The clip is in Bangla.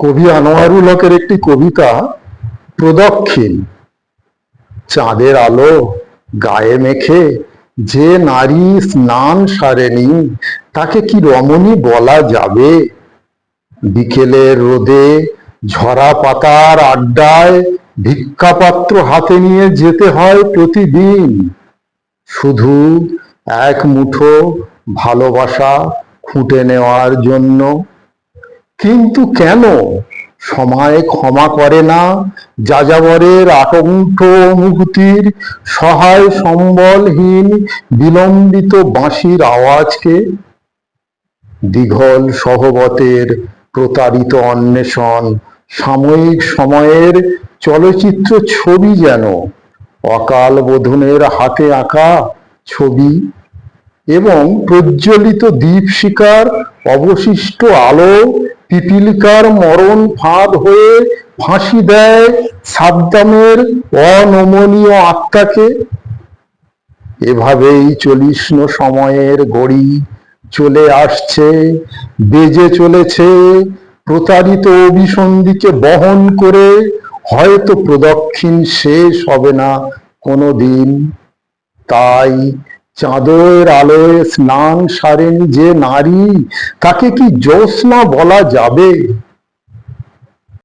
কবি আনোয়ারুল হকের একটি কবিতা, প্রদক্ষিণ। চাঁদের আলো গায়ে মেখে যে নারী স্নান সারেনি, তাকে কি রমণী বলা যাবে? বিকেলের রোদে ঝরা পাতার আড্ডায় ভিক্ষাপাত্র হাতে নিয়ে যেতে হয় প্রতিদিন। শুধু এক মুঠো ভালোবাসা খুঁটে নেওয়ার জন্য কিন্তু কেন? সময় ক্ষমা করে না, যাযাবরের আতঙ্ক অনুভূতির সহায় সম্বলহীন বিলম্বিত বাঁশির আওয়াজকে দীঘল সহবতের প্রতারিত অন্বেষণ, সাময়িক সময়ের চলচ্চিত্র ছবি যেন অকাল বোধনের হাতে আঁকা ছবি এবং প্রজ্বলিত দীপশিকার অবশিষ্ট আলো পিপিলিকার মরণ ফাঁদ হয়ে ফাঁসি দেয় সাদ্দামের অনমনীয় আত্মাকে। এভাবেই চলিষ্ণ সময়ের গড়ি চলে আসছে, বেজে চলেছে। প্রতারিত অভিসন্ধিকে বহন করে হয়তো প্রদক্ষিণ শেষ হবে না কোনো দিন তাই চাঁদের আলোয় স্নান সারেন যে নারী তাকে কি জ্যোৎস্না বলা যাবে?